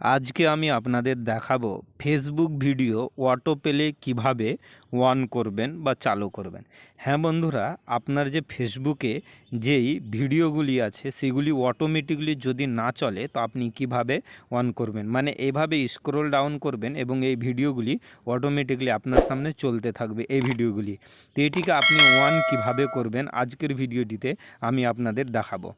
আজকে আমি আপনাদের দেখাবো ফেসবুক ভিডিও অটো পেলে কীভাবে অন করবেন বা চালু করবেন। হ্যাঁ বন্ধুরা, আপনার যে ফেসবুকে যেই ভিডিওগুলি আছে, সেগুলি অটোমেটিকলি যদি না চলে, তো আপনি কীভাবে অন করবেন? মানে এভাবে স্ক্রোল ডাউন করবেন এবং এই ভিডিওগুলি অটোমেটিকলি আপনার সামনে চলতে থাকবে এই ভিডিওগুলি তো এটিকে আপনি অন কীভাবে করবেন, আজকের ভিডিওটিতে আমি আপনাদের দেখাবো।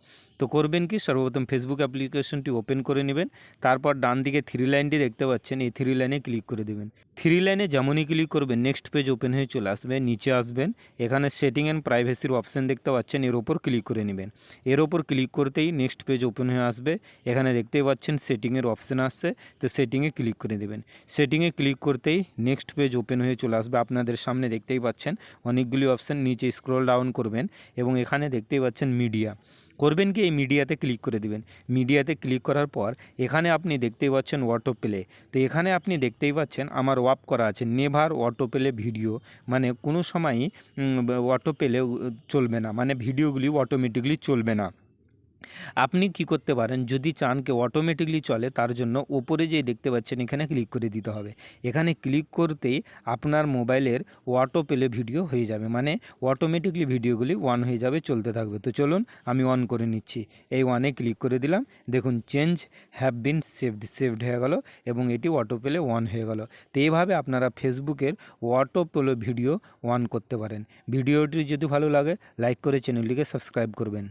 তো করবেন কি? সর্বপ্রথম ফেসবুক অ্যাপ্লিকেশনটি ওপেন করে নেবেন। তারপর ডান দিকে থ্রি লাইনটি দেখতে পাচ্ছেন। এই থ্রি লাইনে ক্লিক করে দেবেন। থ্রি লাইনে যেমনই ক্লিক করবেন নেক্সট পেজ ওপেন হয়ে চলে আসবে, নিচে আসবেন। এখানে সেটিং অ্যান্ড প্রাইভেসির অপশান দেখতে পাচ্ছেন। এর ওপর ক্লিক করে নেবেন। এর ওপর ক্লিক করতেই নেক্সট পেজ ওপেন হয়ে আসবে। এখানে দেখতেই পাচ্ছেন সেটিংয়ের অপশান আসছে। তো সেটিংয়ে ক্লিক করে দেবেন। সেটিংয়ে ক্লিক করতেই নেক্সট পেজ ওপেন হয়ে চলে আসবে। আপনাদের সামনে দেখতেই পাচ্ছেন। অনেকগুলি অপশান নিচে স্ক্রল ডাউন করবেন এবং এখানে দেখতেই পাচ্ছেন মিডিয়া করবেন কি, এই মিডিয়াতে ক্লিক করে দিবেন। মিডিয়াতে ক্লিক করার পর এখানে আপনি দেখতেই পাচ্ছেন অটো প্লে তো এখানে আপনি দেখতেই পাচ্ছেন আমার ওয়াপ করা আছে, নেভার অটো প্লে ভিডিও মানে কোনো সময়ই অটো প্লে চলবে না। মানে ভিডিওগুলি অটোমেটিকলি চলবে না। আপনি কি করতে পারেন? যদি চান কে অটোমেটিকলি চলে, তার জন্য ওপরে যে দেখতে পাচ্ছেন, এখানে ক্লিক করে দিতে হবে। এখানে ক্লিক করতেই আপনার মোবাইলের অটো পেলে ভিডিও হয়ে যাবে। মানে অটোমেটিকলি ভিডিওগুলি অন হয়ে যাবে, চলতে থাকবে। তো চলুন, আমি অন করে নিচ্ছি। এই ওয়ানে ক্লিক করে দিলাম। দেখুন change have been saved saved হয়ে গেল এবং এটি অটো পেলে অন হয়ে গেল। তো এইভাবে আপনারা ফেসবুকের অটো পেলে ভিডিও অন করতে পারেন। ভিডিওটি যদি ভালো লাগে লাইক করে চ্যানেলটিকে সাবস্ক্রাইব করবেন।